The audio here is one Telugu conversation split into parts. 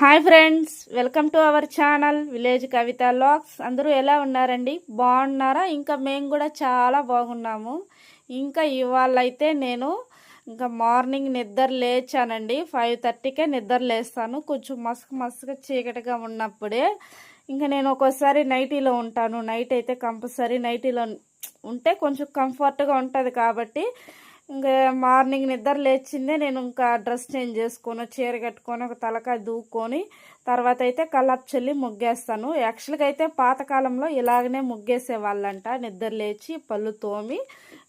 Hi friends welcome to our channel village Kavitha vlogs. అందరూ ఎలా ఉన్నారండి? బాగున్నారా? ఇంకా మేము కూడా చాలా బాగున్నాము. ఇంకా ఇవాళ అయితే నేను ఇంకా మార్నింగ్ నిద్ర లేచానండి. ఫైవ్ థర్టీకే నిద్ర లేస్తాను. కొంచెం మస్క్ మస్క్ చీకటిగా ఉన్నప్పుడే ఇంకా నేను ఒక్కోసారి నైటీలో ఉంటాను. నైట్ అయితే కంపల్సరీ నైటీలో ఉంటే కొంచెం కంఫర్ట్గా ఉంటుంది కాబట్టి ఇంకా మార్నింగ్ నిద్ర లేచిందే నేను ఇంకా డ్రెస్ చేంజ్ చేసుకొని చీర కట్టుకొని ఒక తలకాయ దూక్కొని తర్వాత అయితే కల్లాపు చల్లి ముగ్గేస్తాను. యాక్చువల్గా అయితే పాతకాలంలో ఇలాగనే ముగ్గేసేవాళ్ళంట. నిద్ర లేచి పళ్ళు తోమి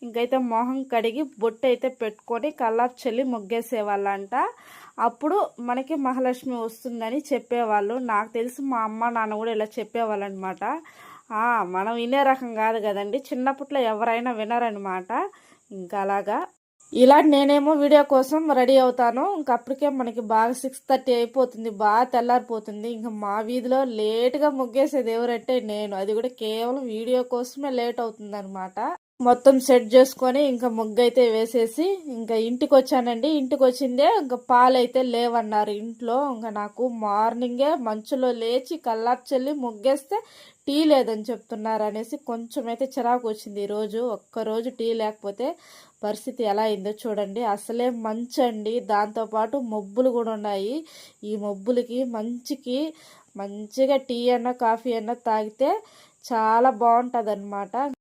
ఇంకైతే మొహం కడిగి బొట్టు అయితే పెట్టుకొని కల్లాపు చల్లి ముగ్గేసేవాళ్ళంట. అప్పుడు మనకి మహాలక్ష్మి వస్తుందని చెప్పేవాళ్ళు. నాకు తెలిసి మా అమ్మ నాన్న కూడా ఇలా చెప్పేవాళ్ళు అనమాట మనం వినే రకం కాదు కదండి. చిన్నప్పట్లో ఎవరైనా వినరనమాట. ఇంకా అలాగా. ఇలా నేనేమో వీడియో కోసం రెడీ అవుతాను. ఇంకా అప్పటికే మనకి బాగా సిక్స్ థర్టీ అయిపోతుంది. బాగా తెల్లారిపోతుంది. ఇంకా మా వీధిలో లేట్గా ముగ్గేసేది ఎవరంటే నేను. అది కూడా కేవలం వీడియో కోసమే లేట్ అవుతుంది అనమాట మొత్తం సెట్ చేసుకొని ఇంకా ముగ్గు అయితే వేసేసి ఇంకా ఇంటికి వచ్చానండి ఇంటికి వచ్చిందే ఇంకా పాలు అయితే లేవన్నారు ఇంట్లో. ఇంకా నాకు మార్నింగే మంచులో లేచి కల్లాపు చల్లి ముగ్గేస్తే టీ లేదని చెప్తున్నారు అనేసి కొంచెం అయితే చిరాకు వచ్చింది ఈరోజు. ఒక్కరోజు టీ లేకపోతే పరిస్థితి ఎలా అయిందో చూడండి. అసలే మంచు అండి దాంతోపాటు మబ్బులు కూడా ఉన్నాయి. ఈ మబ్బులకి మంచికి మంచిగా టీ అన్నా కాఫీ అన్నా తాగితే చాలా బాగుంటుంది